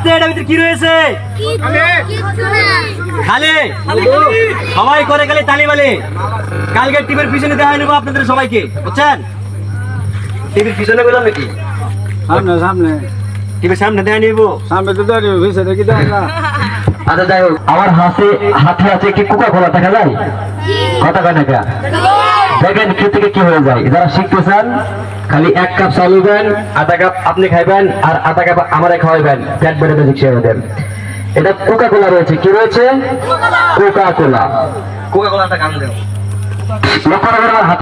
আসতে এটার ভিতরে কি রয়েছে? খালে? সবাই করে খালি তালি বলে। কালকে টিভির পিছনে দেখা নেব আপনাদের সবাইকে বুঝছেন? টিভির পিছনে বললাম নাকি? সামনে সামনে। টিভির সামনে দেখা নিবো। সামনে তো দাঁড়িয়ে ভিতরে কি দেখা আচ্ছা যাই হোক আমার হাতে হাতে আছে কি কোকা কোলা দেখা যায় কথা কয় না? দেখেন কি থেকে কি হয়ে যায়? যারা শিখতে চান খালি এক কাপ চালু দেন আধা কাপ আপনি খাইবেন আর আধা কাপ আমারে খাওয়াইবেন। পেট বেড়ে বেশি খেয়ে দেন এটা কোকা কোলা রয়েছে। কি রয়েছে? কোকা কোলা কোকা কোলাটা কাম দেও। লক্ষ্য রাখবেন আমার হাত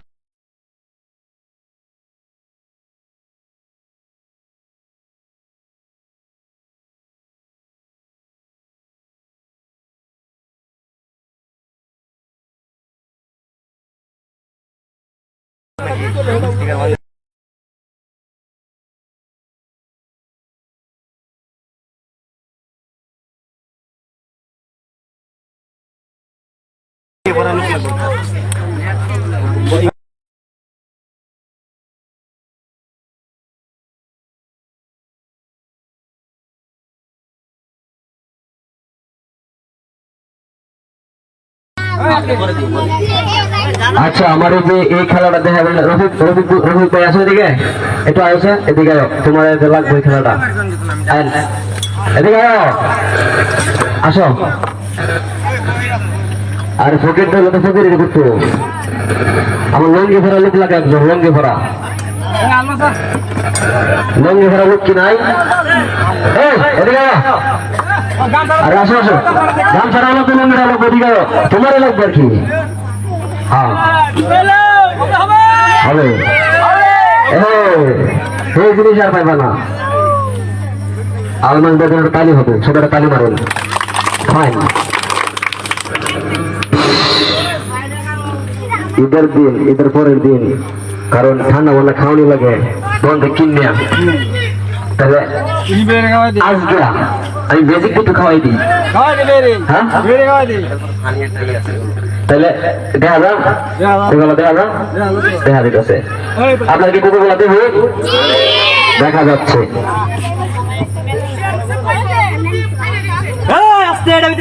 আচ্ছা আমার যে এই খেলাটা দেখা গেল, রফিক রফিক রফিক ভাই আসো এদিকে। একটু আসো এদিকে তোমার লাগবে খেলাটা। এদিকে আসো। আর ফকির তো তো ফকির করতো আমার লঙ্গি ভরা লোক লাগে একজন, লঙ্গি ভরা লঙ্গি ভরা লোক কি নাই? আরে আসো আসো। গামছা রাখল তো লঙ্গি রাখল এদিকে আয়ো। তোমারই লাগবে আর কি। হ্যাঁ। হবে। এই। জিনিস আর পাইবা না। আলমান বেতন তালি হবে সবাই তালি মারুন। ফাইন ঈদের দিন ঈদের পরের দিন কারণ ঠান্ডা বলে খাওয়ানি লাগে বন্ধ কিনে তাহলে আজকে আমি বেজিক একটু খাওয়াই দিই। হ্যাঁ? তাহলে দেখা যাও দেখা যাও দেখা দিতেছে। আপনার কি দেবো? দেখা যাচ্ছে।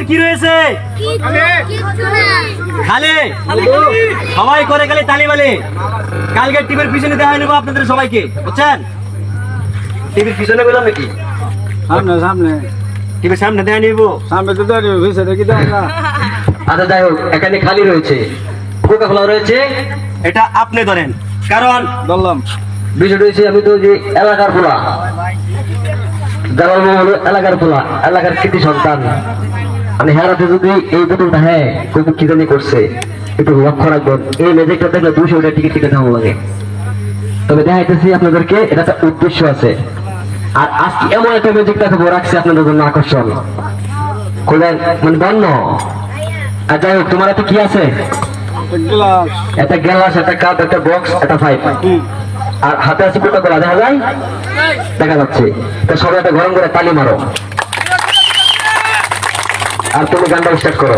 কি রয়েছে? খালে? সবাই করে খালি তালি বলে। কালকে টিভির পিছনে দেখা নেব আপনাদের সবাইকে বুঝছেন? টিভির পিছনে বললাম নাকি? সামনে সামনে। টিভির সামনে দেখা নিবো। সামনে তো দাঁড়িয়ে ভিতরে কি দেখা আচ্ছা যাই হোক এখানে খালি রয়েছে। কোকা কোলা রয়েছে। এটা আপনি ধরেন। কারণ বললাম বিষয়টা হচ্ছে আমি তো যে এলাকার পোলা। জালাল এলাকার পোলা এলাকার কৃতি সন্তান। মানে হেরাতে যদি এই বোতলটা হ্যাঁ কোনো কি জানি করছে, একটু লক্ষ্য রাখবেন। এই ম্যাজিকটা দেখলে দুশো টাকা টিকিট টিকিট দাম লাগে। তবে দেখাইতেছি আপনাদেরকে, এটা একটা উদ্দেশ্য আছে। আর আজকে এমন একটা ম্যাজিক দেখাবো রাখছি আপনাদের জন্য আকর্ষণ। খুলেন মানে বন্য আর যাই হোক, তোমার কি আছে? একটা গ্লাস, একটা কাপ একটা বক্স একটা পাইপ আর হাতে আছে কোটা কোলা দেখা যায়? দেখা যাচ্ছে। তো সবাই একটা গরম করে তালি মারো। আর তুমি গানটা স্টার্ট করো।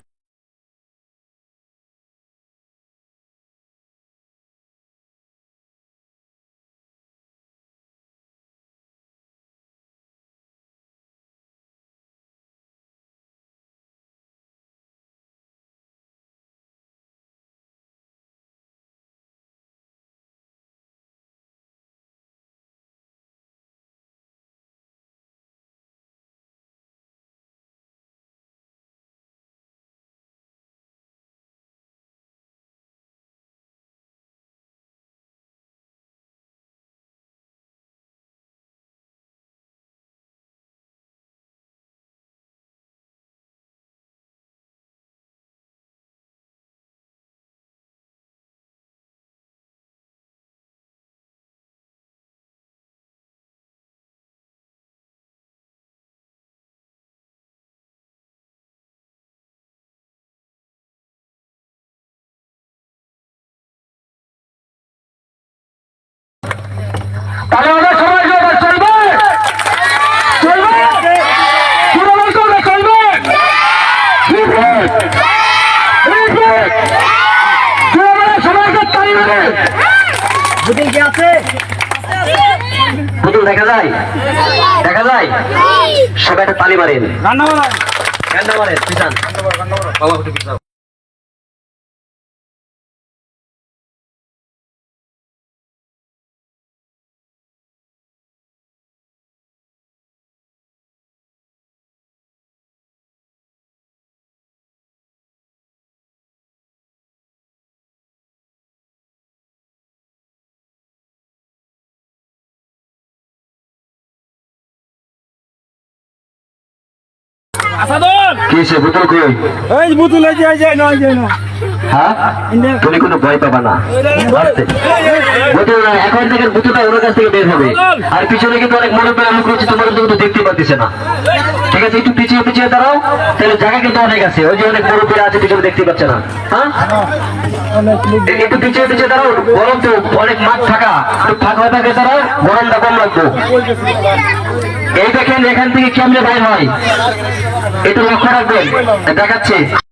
সবাইকে কি আছে পুতুল দেখা যায় দেখা যায় সবাই একটা তালি মারেন রান্না মারেন রান্না মারেন পিছান বাবা আসাদুল! কি সে বুতুল কই এই বুতুল এই যে এই যে নয় যে না হ্যাঁ? তুমি কোনো ভয় পাবা না। এখন থেকে কাছ থেকে বের হবে। আর পিছনে কিন্তু অনেক মনে মুখ রয়েছে তোমার কিন্তু দেখতে না। ঠিক আছে, একটু পিছিয়ে পিছিয়ে দাঁড়াও, তাহলে জায়গা কিন্তু অনেক আছে। ওই যে অনেক আছে, পিছনে দেখতে পাচ্ছে না। হ্যাঁ? একটু পিছিয়ে পিছিয়ে দাঁড়াও গরম তো অনেক মাঠ ফাঁকা। একটু ফাঁকা থাকে দাঁড়াও গরমটা কম লাগবে। এই দেখেন, এখান থেকে কেমনে বাইর হয়? একটু লক্ষ্য রাখবেন। দেখাচ্ছে।